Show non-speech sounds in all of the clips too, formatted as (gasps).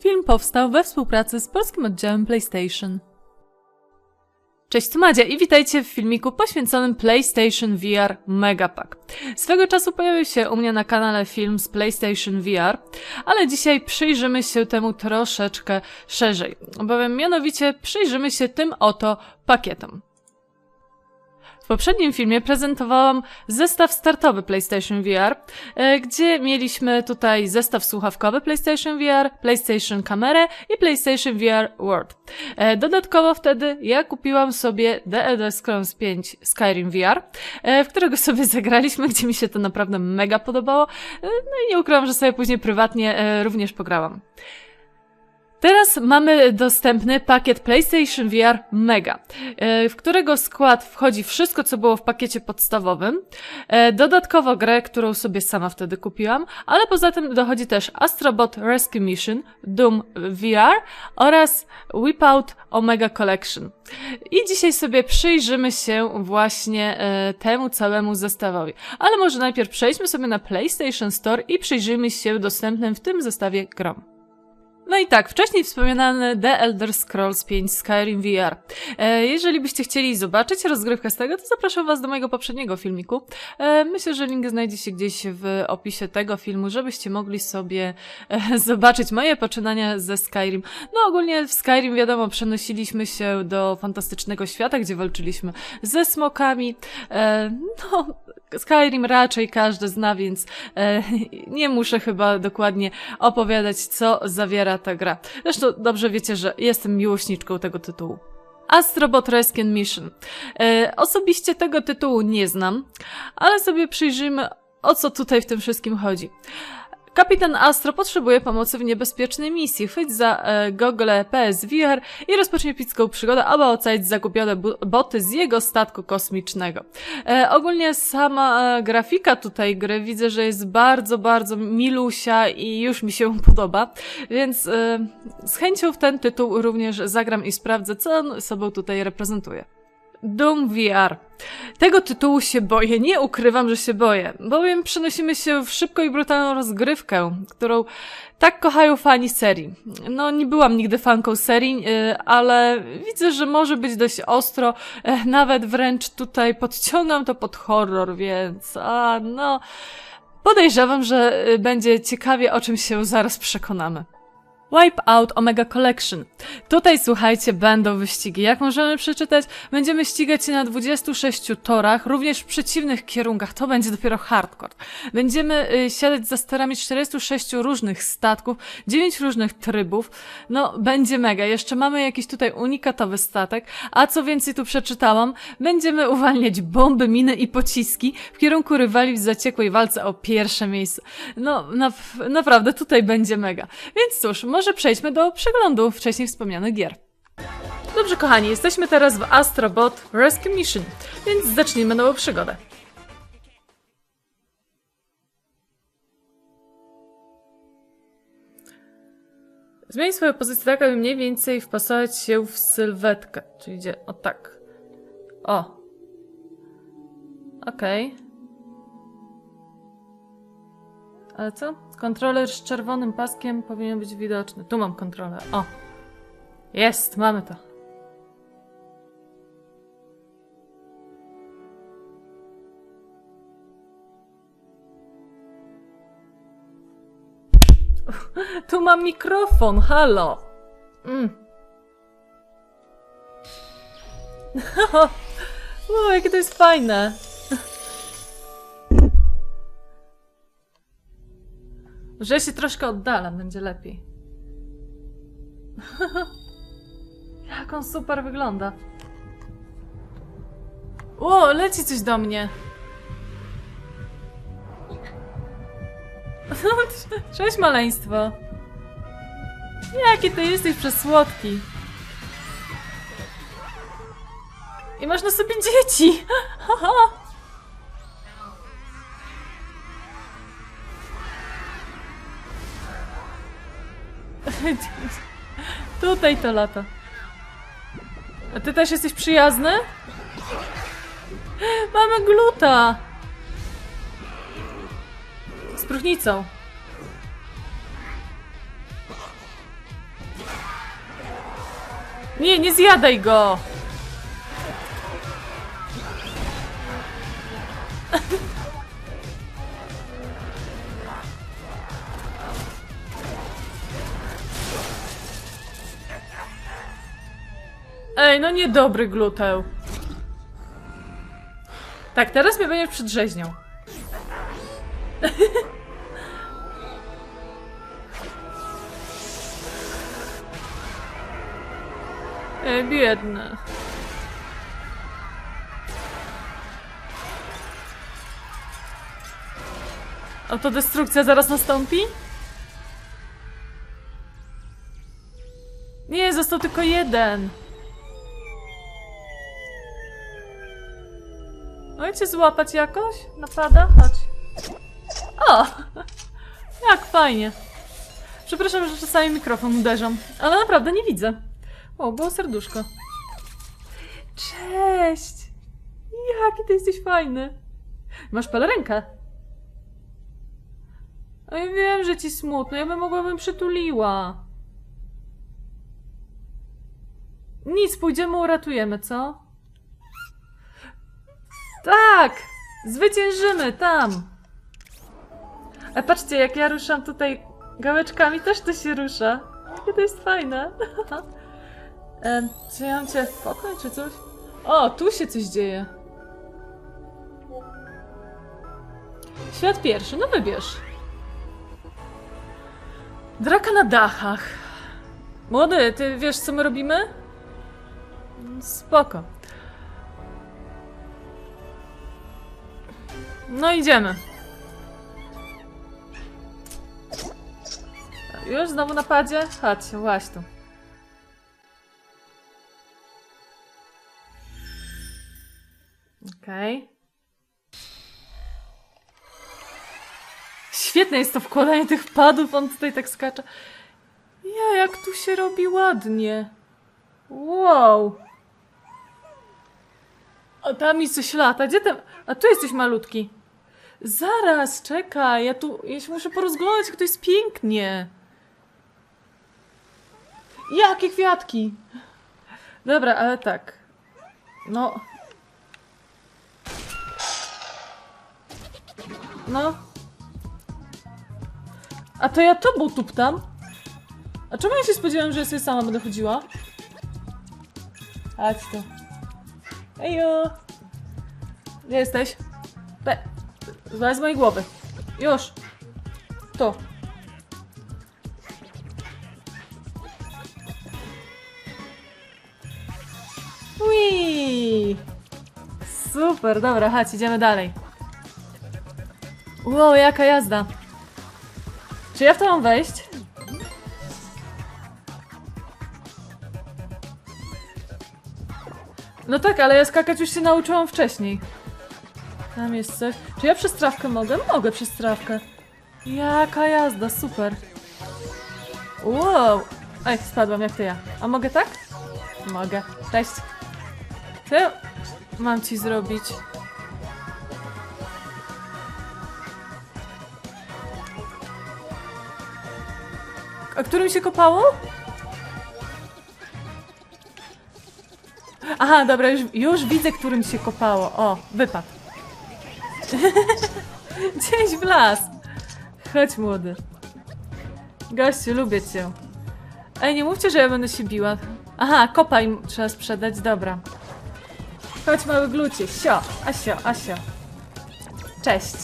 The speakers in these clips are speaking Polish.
Film powstał we współpracy z polskim oddziałem PlayStation. Cześć, tu Madzia i witajcie w filmiku poświęconym PlayStation VR Megapack. Swego czasu pojawił się u mnie na kanale film z PlayStation VR, ale dzisiaj przyjrzymy się temu troszeczkę szerzej, bowiem mianowicie przyjrzymy się tym oto pakietom. W poprzednim filmie prezentowałam zestaw startowy PlayStation VR, e, gdzie mieliśmy tutaj zestaw słuchawkowy PlayStation VR, PlayStation kamerę i PlayStation VR World. E, Dodatkowo wtedy ja kupiłam sobie The Elder Scrolls 5 Skyrim VR, e, w którego sobie zagraliśmy, gdzie mi się to naprawdę mega podobało. No i nie ukrywam, że sobie później prywatnie również pograłam. Teraz mamy dostępny pakiet PlayStation VR Mega, e, w którego skład wchodzi wszystko, co było w pakiecie podstawowym, e, dodatkowo grę, którą sobie sama wtedy kupiłam, ale poza tym dochodzi też Astrobot Rescue Mission, Doom VR oraz Wipeout Omega Collection. I dzisiaj sobie przyjrzymy się właśnie e, temu całemu zestawowi. Ale może najpierw przejdźmy sobie na PlayStation Store i przyjrzyjmy się dostępnym w tym zestawie grom. No i tak, wcześniej wspomniany The Elder Scrolls 5 Skyrim VR. E, jeżeli byście chcieli zobaczyć rozgrywkę z tego, to zapraszam was do mojego poprzedniego filmiku. E, myślę, że link znajdzie się gdzieś w opisie tego filmu, żebyście mogli sobie e, (laughs) zobaczyć moje poczynania ze Skyrim. No ogólnie w Skyrim, wiadomo, przenosiliśmy się do fantastycznego świata, gdzie walczyliśmy ze smokami. No, Skyrim raczej każdy zna, więc (laughs) nie muszę chyba dokładnie opowiadać, co zawiera ta gra. Zresztą dobrze wiecie, że jestem miłośniczką tego tytułu. Astrobot Rescue Mission. E, osobiście tego tytułu nie znam, ale sobie przyjrzyjmy, o co tutaj w tym wszystkim chodzi. Kapitan Astro potrzebuje pomocy w niebezpiecznej misji. Chwyć za e, gogle PSVR i rozpocznie epicką przygodę, aby ocalić zagubione boty z jego statku kosmicznego. E, ogólnie sama e, grafika tutaj gry widzę, że jest bardzo, bardzo milusia i już mi się podoba, więc e, z chęcią w ten tytuł również zagram i sprawdzę, co on sobą tutaj reprezentuje. Doom VR. Tego tytułu się boję, nie ukrywam, że się boję, bowiem przenosimy się w szybką i brutalną rozgrywkę, którą tak kochają fani serii. No, nie byłam nigdy fanką serii, yy, ale widzę, że może być dość ostro, e, nawet wręcz tutaj podciągam to pod horror, więc a no... Podejrzewam, że y, będzie ciekawie, o czym się zaraz przekonamy. Wipeout Omega Collection. Tutaj słuchajcie, będą wyścigi. Jak możemy przeczytać, będziemy ścigać się na 26 torach, również w przeciwnych kierunkach. To będzie dopiero hardcore. Będziemy y, siadać za sterami 46 różnych statków, 9 różnych trybów. No, będzie mega. Jeszcze mamy jakiś tutaj unikatowy statek, a co więcej tu przeczytałam, będziemy uwalniać bomby, miny i pociski w kierunku rywali w zaciekłej walce o pierwsze miejsce. No, na, naprawdę, tutaj będzie mega. Więc cóż, może przejdźmy do przeglądu wcześniej wspomnianych gier. Dobrze, kochani, jesteśmy teraz w Astrobot Rescue Mission, więc zacznijmy nową przygodę. Zmień swoją pozycję tak, aby mniej więcej wpasować się w sylwetkę. Czyli idzie o tak. O. Okej. Ale co? Kontroler z czerwonym paskiem powinien być widoczny. Tu mam kontroler. O. Jest, mamy to. (laughs) Tu mam mikrofon, halo. Mm. (laughs) o, jakie to jest fajne. Że się troszkę oddalam, będzie lepiej. (laughs) Jak on super wygląda. O, leci coś do mnie. (laughs) Cześć maleństwo. Jaki ty jesteś przesłodki. I masz na sobie dzieci. (laughs) (laughs) Tutaj to lata. A ty też jesteś przyjazny? (gasps) Mamy gluta! Z próchnicą. Nie, nie zjadaj go! (laughs) Ej, no niedobry gluteł. Tak, teraz mnie będziesz przedrzeźniał. (laughs) Ej, biedny. Autodestrukcja zaraz nastąpi? Nie, został tylko jeden. Możecie złapać jakoś? Napada? Chodź. O! (laughs) Jak fajnie. Przepraszam, że czasami mikrofon uderzam, ale naprawdę nie widzę. O, było serduszko. Cześć! Jaki ty jesteś fajny. Masz pelerynkę. A ja wiem, że ci smutno. Ja bym mogłabym przytuliła. Nic, pójdziemy, uratujemy, co? Tak! Zwyciężymy, tam! A patrzcie, jak ja ruszam tutaj gałeczkami, też to się rusza. Jakie to jest fajne. (laughs) Em, czy ja mam cię czy coś? O, tu się coś dzieje. Świat pierwszy, no wybierz. Draka na dachach. Młody, ty wiesz, co my robimy? Spoko. No idziemy. Już znowu na padzie? Chodź, łaź tu. Okej. Świetne jest to wkładanie tych padów, on tutaj tak skacze. Ja, jak tu się robi ładnie. Wow. A tam mi coś lata. Gdzie tam? A tu jesteś malutki. Zaraz, czekaj. Ja tu ja się muszę porozglądać, jak to jest pięknie. Jakie kwiatki. Dobra, ale tak. No. No. A to ja tobą tuptam? A czemu ja się spodziewałam, że ja sobie sama będę chodziła? Chodź tu. Ejo! Gdzie jesteś? Pe... Złaź z mojej głowy. Już. Tu. Ui! Super, dobra, chodź, idziemy dalej. Wow, jaka jazda. Czy ja w to mam wejść? No tak, ale ja skakać już się nauczyłam wcześniej. Tam jest coś. Czy ja przez trawkę mogę? Mogę przez trawkę. Jaka jazda, super. Wow! Ej, spadłam jak to ja. A mogę tak? Mogę. Cześć. Co mam ci zrobić? A którym się kopało? Aha, dobra, już, już widzę, którym się kopało. O, wypadł. (laughs) Gdzieś w las. Chodź, młody. Gościu, lubię cię. Ej, nie mówcie, że ja będę się biła. Aha, kopa im trzeba sprzedać, dobra. Chodź, mały glucie. Sio, asio, asio. Cześć.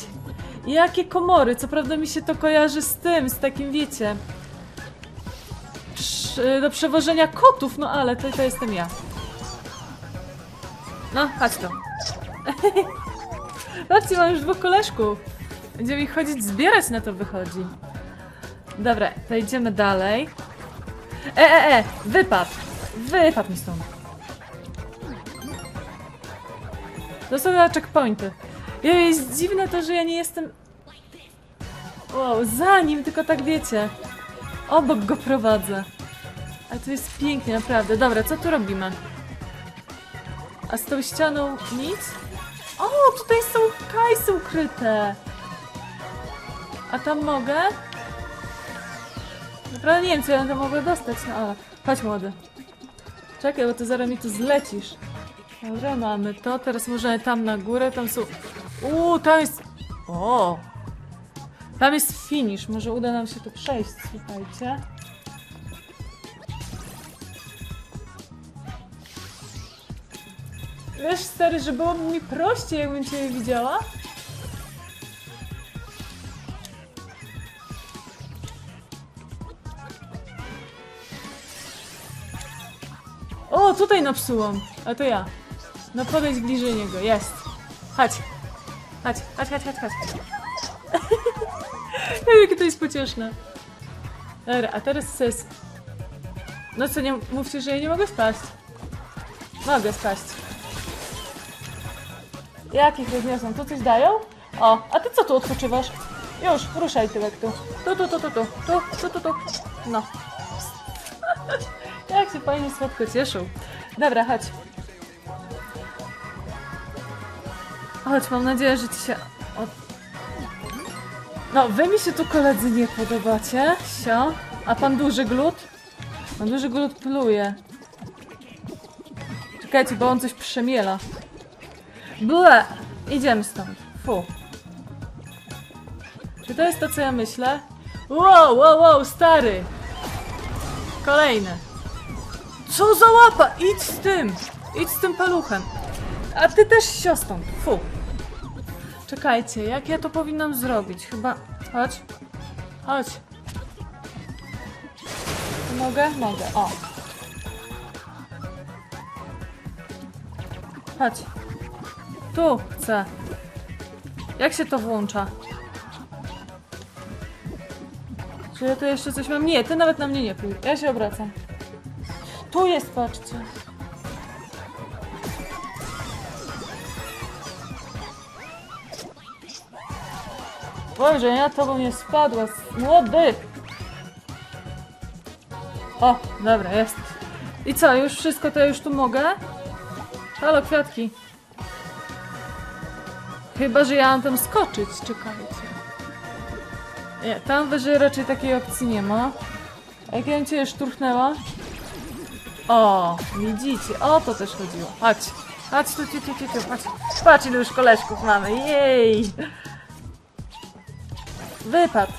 Jakie komory, co prawda mi się to kojarzy z tym, z takim, wiecie... Do przewożenia kotów, no ale to, to jestem ja. No, chodź tu. (laughs) Patrzcie, mam już dwóch koleżków. Będziemy ich chodzić zbierać, na to wychodzi. Dobra, to idziemy dalej. E, e, e! Wypad! Wypad mi stąd. Są na checkpointy. Ja, jest dziwne to, że ja nie jestem... Wow, za nim, tylko tak wiecie. Obok go prowadzę. Ale to jest pięknie, naprawdę. Dobra, co tu robimy? A z tą ścianą nic? O, tutaj są kajsy ukryte. A tam mogę? Naprawdę nie wiem, co ja tam mogę dostać, no ale... Chodź, młody. Czekaj, bo ty zaraz mi tu zlecisz. Dobra, mamy to. Teraz możemy tam na górę, tam są... Uuu, tam jest... O! Tam jest finish. Może uda nam się tu przejść, słuchajcie. Wiesz, stary, że byłoby mi prościej, jakbym cię widziała? O, tutaj napsułam. A to ja. No podejdź bliżej niego. Jest. Chodź. Chodź, chodź, chodź, chodź, chodź. (laughs) Jakie to jest pocieszne. Dobra, a teraz jest... No co, nie mówcie, że ja nie mogę spaść. Mogę spaść. Jakich rozniosą? Tu coś dają? O, a ty co tu odpoczywasz? Już, ruszaj tyłek tu. Tu, tu, tu, tu, tu, tu, tu, tu, No. (laughs) Jak się fajnie słodko cieszył. Dobra, chodź. Chodź, mam nadzieję, że ci się... Od... No, wy mi się tu koledzy nie podobacie, sio. A pan duży glut? Pan duży glut pluje. Czekajcie, bo on coś przemiela. Ble! Idziemy stąd. Fu. Czy to jest to, co ja myślę? Wow, wow, wow, stary! Kolejny. Co za łapa? Idź z tym! Idź z tym paluchem. A ty też siostrą. Fu. Czekajcie, jak ja to powinnam zrobić? Chyba... Chodź. Chodź. Mogę? Mogę. O. Chodź. Tu chcę. Jak się to włącza? Czy ja tu jeszcze coś mam? Nie, ty nawet na mnie nie pójdź. Ja się obracam. Tu jest, patrzcie. Boże, ja tobą nie spadła. Młody! O, dobra, jest. I co, już wszystko to ja już tu mogę? Halo, kwiatki. Chyba, że ja mam tam skoczyć, czekajcie. Nie, tam wyżej raczej takiej opcji nie ma. A jak ja bym cię szturchnęła? O, widzicie, o to też chodziło. Chodź, chodź tu, tu, tu, tu, tu, chodź. Patrz, ile już koleżków mamy, jej! Wypad.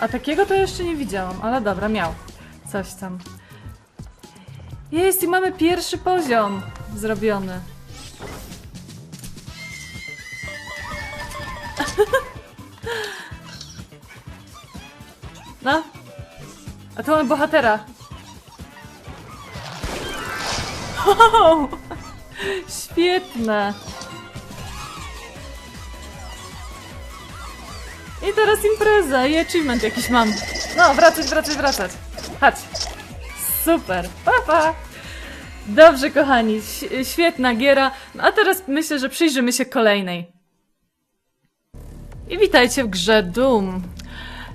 A takiego to jeszcze nie widziałam, ale dobra, miał. Coś tam. Jest i mamy pierwszy poziom zrobiony. No. A tu mamy bohatera. Wow! Świetne. I teraz impreza i achievement jakiś mam. No, wracać, wracać, wracać. Chodź. Super. Pa, pa. Dobrze, kochani. Świetna giera. No, a teraz myślę, że przyjrzymy się kolejnej. I witajcie w grze Doom.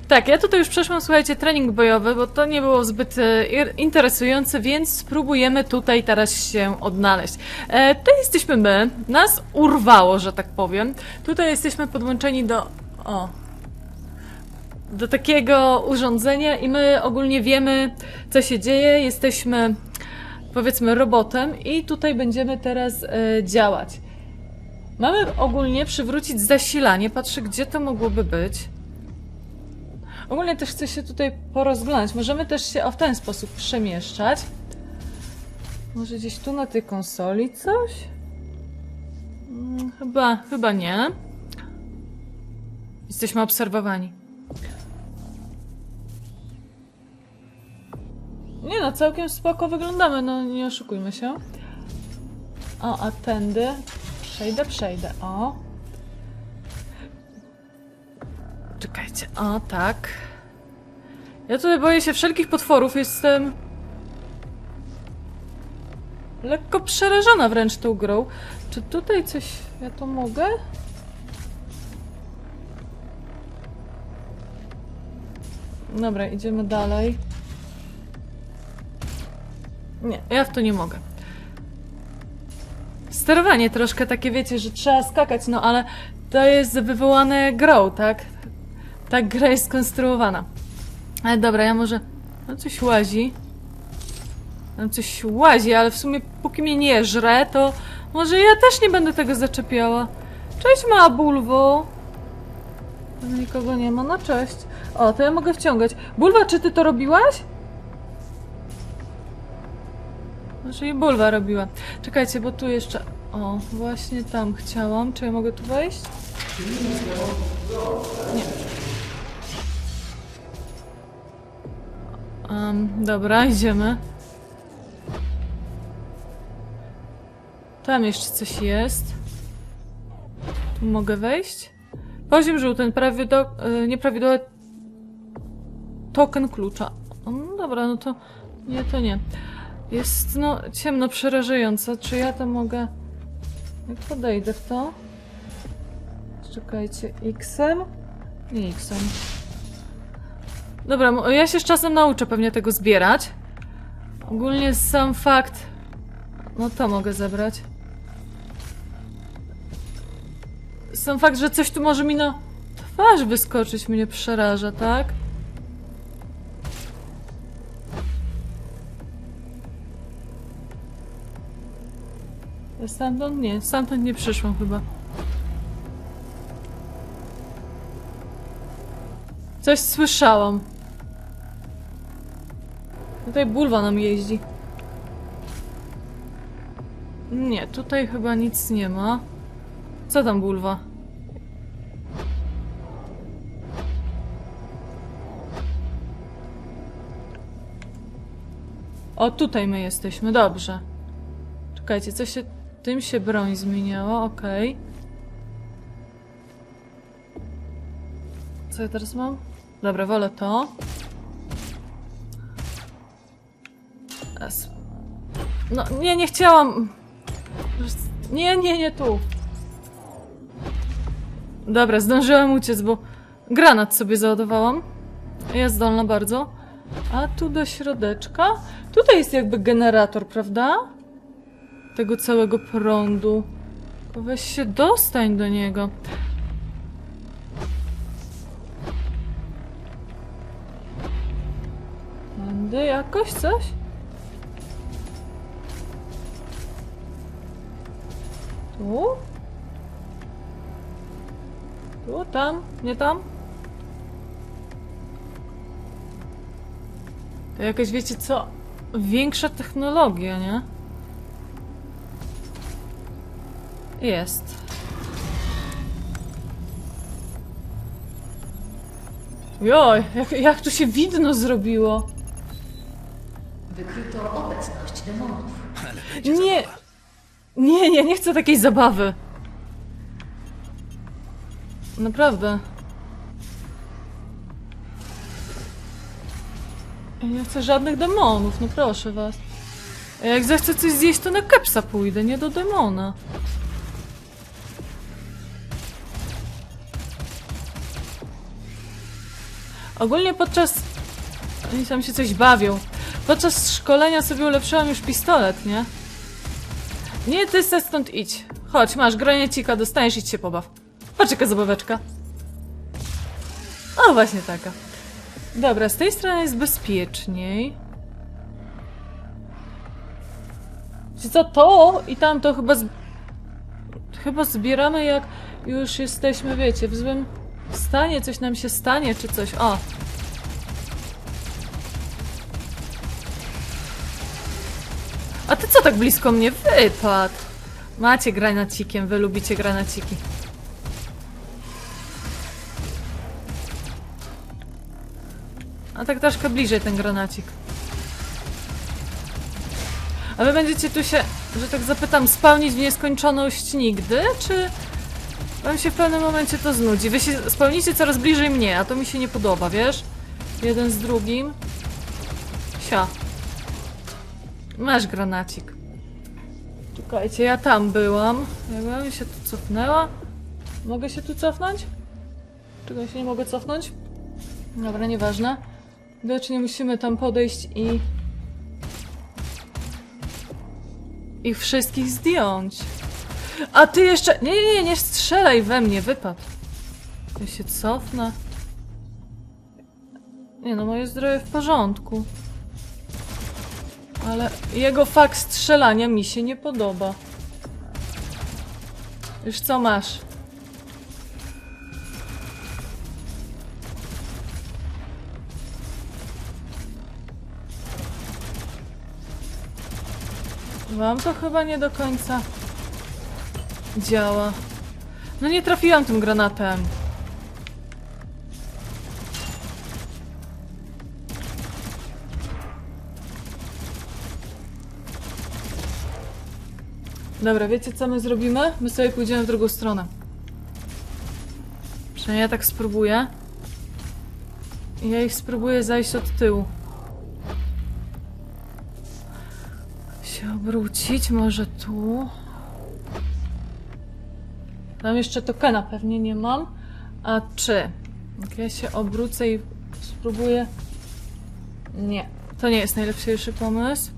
Tak, ja tutaj już przeszłam, słuchajcie, trening bojowy, bo to nie było zbyt e, interesujące, więc spróbujemy tutaj teraz się odnaleźć. E, to jesteśmy my, nas urwało, że tak powiem. Tutaj jesteśmy podłączeni do... O, do takiego urządzenia i my ogólnie wiemy, co się dzieje. Jesteśmy, powiedzmy, robotem i tutaj będziemy teraz e, działać. Mamy ogólnie przywrócić zasilanie. Patrzę, gdzie to mogłoby być. Ogólnie też chcę się tutaj porozglądać. Możemy też się w ten sposób przemieszczać. Może gdzieś tu na tej konsoli coś? Mm, Chyba, chyba nie. Jesteśmy obserwowani. Nie no, całkiem spoko wyglądamy, no nie oszukujmy się. O, a tędy. Przejdę, przejdę, o. Czekajcie, o tak. Ja tutaj boję się wszelkich potworów, jestem... Lekko przerażona wręcz tą grą. Czy tutaj coś... ja to mogę? Dobra, idziemy dalej. Nie, ja w to nie mogę. Sterowanie troszkę takie, wiecie, że trzeba skakać, no ale to jest wywołane grą, tak? Tak gra jest skonstruowana. Ale dobra, ja może... No coś łazi. Tam coś łazi, ale w sumie póki mnie nie żre, to może ja też nie będę tego zaczepiała. Cześć mała bulwo. Nikogo nie ma, no cześć. O, to ja mogę wciągać. Bulwa, czy ty to robiłaś? Znaczy i bulwa robiła. Czekajcie, bo tu jeszcze... O, właśnie tam chciałam. Czy ja mogę tu wejść? Nie. Um, dobra, idziemy. Tam jeszcze coś jest. Tu mogę wejść? Poziom żółty, prawie do, y, nieprawidłowy token klucza. No dobra, no to nie, to nie. Jest, no, ciemno, przerażająco. Czy ja to mogę... Jak podejdę w to? Czekajcie, X-em? Nie X-em. Dobra, ja się z czasem nauczę pewnie tego zbierać. Ogólnie sam fakt... No to mogę zebrać. Sam fakt, że coś tu może mi na twarz wyskoczyć mnie przeraża, tak? Stamtąd nie, stamtąd nie przyszłam chyba. Coś słyszałam. Tutaj bulwa nam jeździ. Nie, tutaj chyba nic nie ma. Co tam bulwa? O, tutaj my jesteśmy, dobrze. Czekajcie, co się... Tym się broń zmieniała, okej. Co ja teraz mam? Dobra, wolę to. No, nie, nie chciałam... Nie, nie, nie tu. Dobra, zdążyłam uciec, bo granat sobie załadowałam. Jest zdolna bardzo. A tu do środeczka? Tutaj jest jakby generator, prawda? Tego całego prądu. Weź się dostań do niego. Tędy jakoś coś? Tu? Tu, tam, nie tam? To jakaś, wiecie co? Większa technologia, nie? Jest. Joj, jak, jak tu się widno zrobiło. Wykryto obecność demonów. Nie, nie, nie, nie chcę takiej zabawy. Naprawdę. Ja nie chcę żadnych demonów, no proszę was. Jak zechcę coś zjeść, to na kepsa pójdę, nie do demona. Ogólnie podczas... Oni tam się coś bawią. Podczas szkolenia sobie ulepszyłam już pistolet, nie? Nie, ty se stąd idź. Chodź, masz granacika, dostaniesz, idź się pobaw. Patrz jaka zabaweczka. O, właśnie taka. Dobra, z tej strony jest bezpieczniej. Co to i tamto chyba z... Chyba zbieramy jak już jesteśmy, wiecie, w złym stanie, coś nam się stanie, czy coś. O! A ty co tak blisko mnie wypadł? Macie granacikiem, wy lubicie granaciki. A tak troszkę bliżej ten granacik. A wy będziecie tu się, że tak zapytam, spełnić w nieskończoność nigdy, czy wam się w pewnym momencie to znudzi? Wy się spełnicie coraz bliżej mnie, a to mi się nie podoba, wiesz? Jeden z drugim. Sia. Masz granacik. Czekajcie, ja tam byłam. Jakbym się tu cofnęła. Mogę się tu cofnąć? Czego się nie mogę cofnąć? Dobra, nieważne. Widocznie musimy tam podejść i... Ich wszystkich zdjąć. A ty jeszcze... Nie, nie, nie, strzelaj we mnie, wypad. Ja się cofnę. Nie no, moje zdrowie w porządku. Ale jego fakt strzelania mi się nie podoba. Już co masz? Wam to chyba nie do końca działa. No nie trafiłam tym granatem. Dobra, wiecie co my zrobimy? My sobie pójdziemy w drugą stronę. Przynajmniej ja tak spróbuję. Ja ich spróbuję zajść od tyłu. Się obrócić, może tu. Tam jeszcze tokena pewnie nie mam. A czy? Jak ja się obrócę i spróbuję... Nie, to nie jest najlepszy pomysł.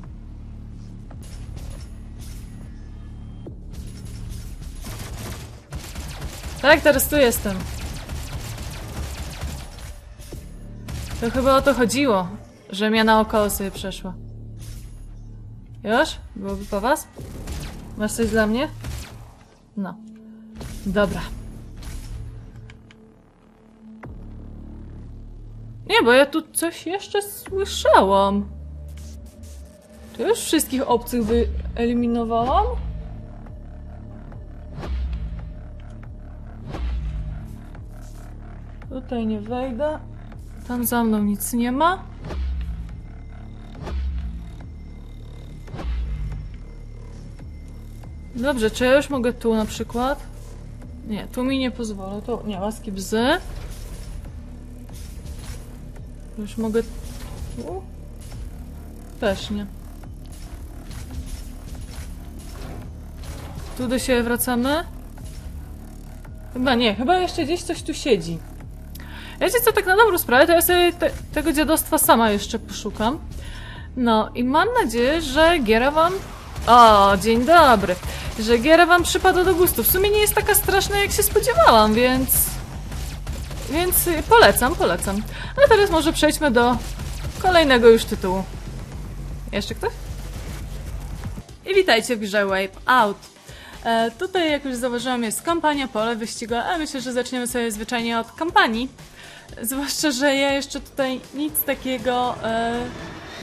Tak, teraz tu jestem. To chyba o to chodziło, że mnie naokoło sobie przeszła. Już? Byłoby po was? Masz coś dla mnie? No. Dobra. Nie, bo ja tu coś jeszcze słyszałam. Czy już wszystkich obcych wyeliminowałam? Tutaj nie wejdę. Tam za mną nic nie ma. Dobrze, czy ja już mogę tu na przykład? Nie, tu mi nie pozwolę. To nie, łaski bzy. Już mogę? Też nie. Tu do siebie wracamy? Chyba nie, chyba jeszcze gdzieś coś tu siedzi. Wiecie co, tak na dobrą sprawę, to ja sobie te, tego dziadostwa sama jeszcze poszukam. No i mam nadzieję, że giera wam... O, dzień dobry. Że giera wam przypada do gustu. W sumie nie jest taka straszna, jak się spodziewałam, więc... Więc y, polecam, polecam. A teraz może przejdźmy do kolejnego już tytułu. Jeszcze ktoś? I witajcie w grze Wipe Out. E, tutaj, jak już zauważyłam, jest kampania, pole wyścigowe, a myślę, że zaczniemy sobie zwyczajnie od kampanii. Zwłaszcza, że ja jeszcze tutaj nic takiego e,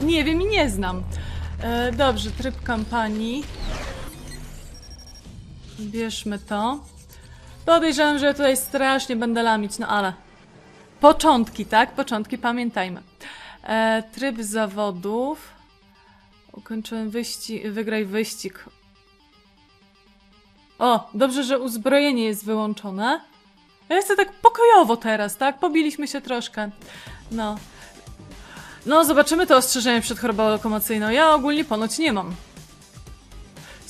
nie wiem i nie znam. E, dobrze, tryb kampanii. Bierzmy to. Podejrzewam, że tutaj strasznie będę lamić, no ale... Początki, tak? Początki, pamiętajmy. E, tryb zawodów. Ukończyłem wyścig, wygraj wyścig. O, dobrze, że uzbrojenie jest wyłączone. Ja chcę tak pokojowo teraz, tak? Pobiliśmy się troszkę. No. No, zobaczymy to ostrzeżenie przed chorobą lokomocyjną. Ja ogólnie ponoć nie mam.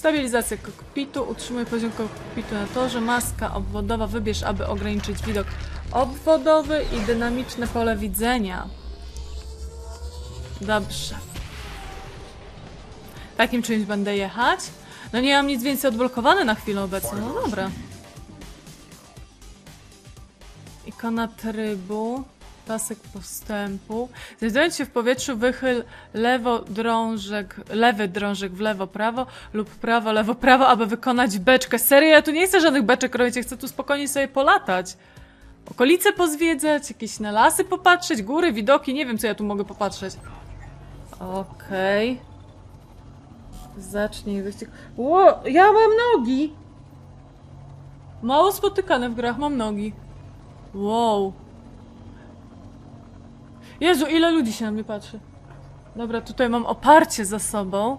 Stabilizacja kokpitu. Utrzymuj poziom kokpitu na torze. Maska obwodowa. Wybierz, aby ograniczyć widok obwodowy i dynamiczne pole widzenia. Dobrze. Takim czymś będę jechać. No nie mam nic więcej odblokowane na chwilę obecną. No dobra. Ikona trybu. Pasek postępu. Znajdując się w powietrzu, wychyl lewo drążek, lewy drążek w lewo, prawo lub prawo, lewo, prawo, aby wykonać beczkę. Serio, ja tu nie chcę żadnych beczek robić, ja chcę tu spokojnie sobie polatać. Okolice pozwiedzać, jakieś na lasy popatrzeć, góry, widoki, nie wiem co ja tu mogę popatrzeć. Okej. Zacznij wyścig. Ło, ja mam nogi! Mało spotykane w grach, mam nogi. Wow. Jezu, ile ludzi się na mnie patrzy. Dobra, tutaj mam oparcie za sobą.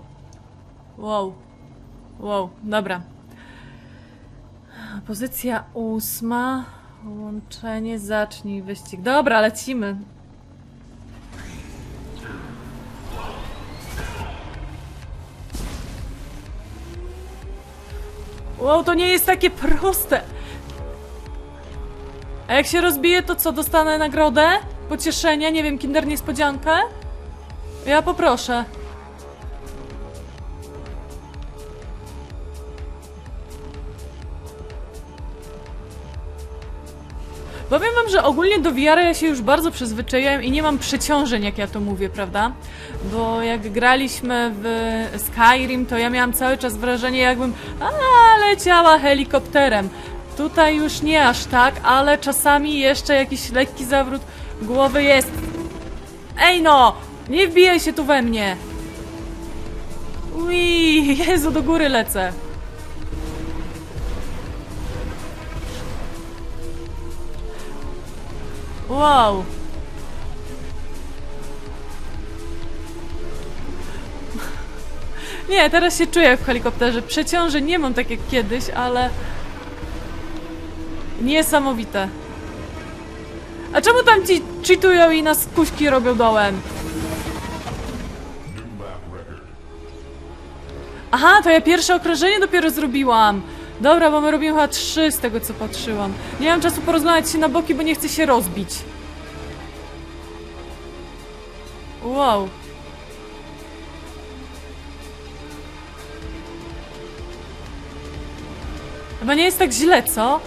Wow. Wow, dobra. Pozycja ósma. Łączenie, zacznij wyścig. Dobra, lecimy. Wow, to nie jest takie proste. A jak się rozbije, to co? Dostanę nagrodę? Pocieszenie? Nie wiem, kinder niespodziankę? Ja poproszę. Powiem wam, że ogólnie do VR ja się już bardzo przyzwyczaiłem i nie mam przeciążeń, jak ja to mówię, prawda? Bo jak graliśmy w Skyrim, to ja miałam cały czas wrażenie, jakbym a, leciała helikopterem. Tutaj już nie aż tak, ale czasami jeszcze jakiś lekki zawrót głowy jest. Ej no! Nie wbijaj się tu we mnie! Ui, (laughs) Jezu, do góry lecę. Wow. (laughs) Nie, teraz się czuję w helikopterze. Przeciąży nie mam tak jak kiedyś, ale... Niesamowite. A czemu tam ci cheatują i nas kuśki robią dołem? Aha, to ja pierwsze okrążenie dopiero zrobiłam. Dobra, bo my robimy chyba trzy z tego co patrzyłam. Nie mam czasu porozmawiać się na boki, bo nie chcę się rozbić. Wow. Chyba nie jest tak źle, co?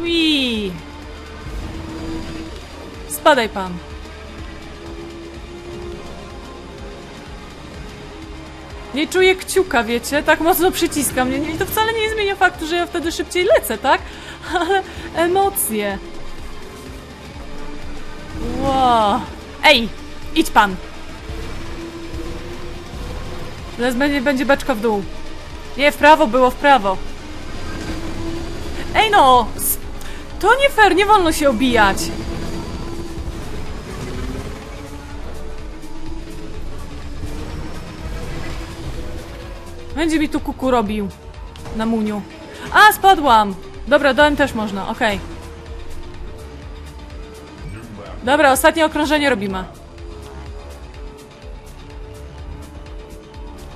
Ui. Spadaj pan. Nie czuję kciuka, wiecie? Tak mocno przyciskam. Nie, nie, to wcale nie zmienia faktu, że ja wtedy szybciej lecę, tak? (laughs) Ale emocje. Wow. Ej! Idź pan! Zaraz będzie, będzie beczka w dół. Nie, w prawo było, w prawo. Ej no! To nie fair, nie wolno się obijać. Będzie mi tu kuku robił. Na muniu. A, spadłam! Dobra, dołem też można, okej. Dobra, ostatnie okrążenie robimy.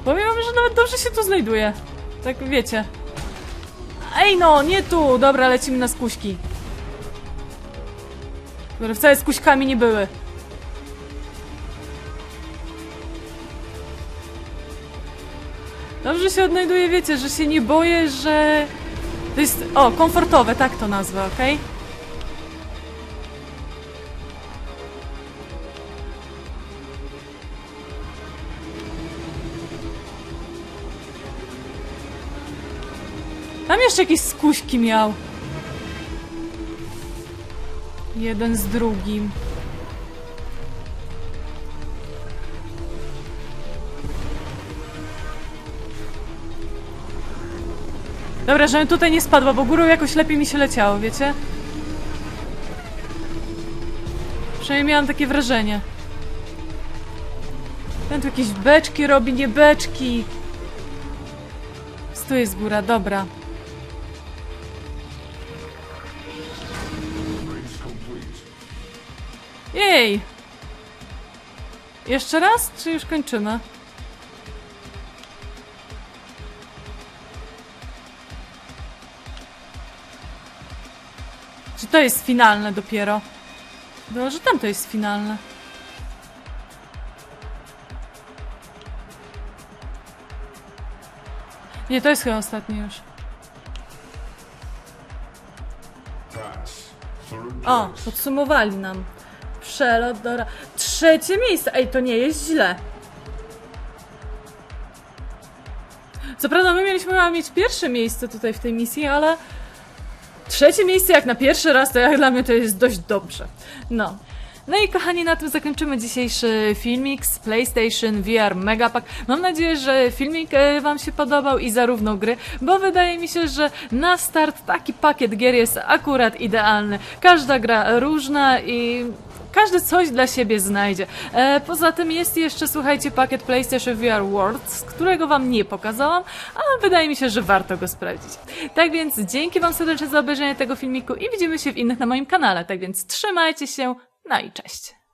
Powiem wam, że nawet dobrze się tu znajduje. Tak wiecie. Ej no, nie tu! Dobra, lecimy na skuśki. Które wcale z kuśkami nie były. Się odnajduję, wiecie, że się nie boję, że... To jest... O, komfortowe, tak to nazwę, okej? Tam jeszcze jakieś skuśki miał. Jeden z drugim. Dobra, żebym tutaj nie spadła, bo górą jakoś lepiej mi się leciało, wiecie? Przynajmniej miałam takie wrażenie. Ten tu jakieś beczki robi, nie beczki. Tu jest góra, dobra. Jej! Jeszcze raz, czy już kończymy? To jest finalne dopiero? Było, że tam to jest finalne. Nie, to jest chyba ostatnie już. O, podsumowali nam. Przelot do... Trzecie miejsce! Ej, to nie jest źle. Co prawda my mieliśmy mieć pierwsze miejsce tutaj w tej misji, ale... Trzecie miejsce jak na pierwszy raz, to jak dla mnie to jest dość dobrze. No. No i kochani, na tym zakończymy dzisiejszy filmik z PlayStation VR Megapack. Mam nadzieję, że filmik e, Wam się podobał i zarówno gry, bo wydaje mi się, że na start taki pakiet gier jest akurat idealny. Każda gra różna i każdy coś dla siebie znajdzie. E, poza tym jest jeszcze, słuchajcie, pakiet PlayStation VR Worlds, którego Wam nie pokazałam, a wydaje mi się, że warto go sprawdzić. Tak więc dzięki Wam serdecznie za obejrzenie tego filmiku i widzimy się w innych na moim kanale. Tak więc trzymajcie się, no i cześć.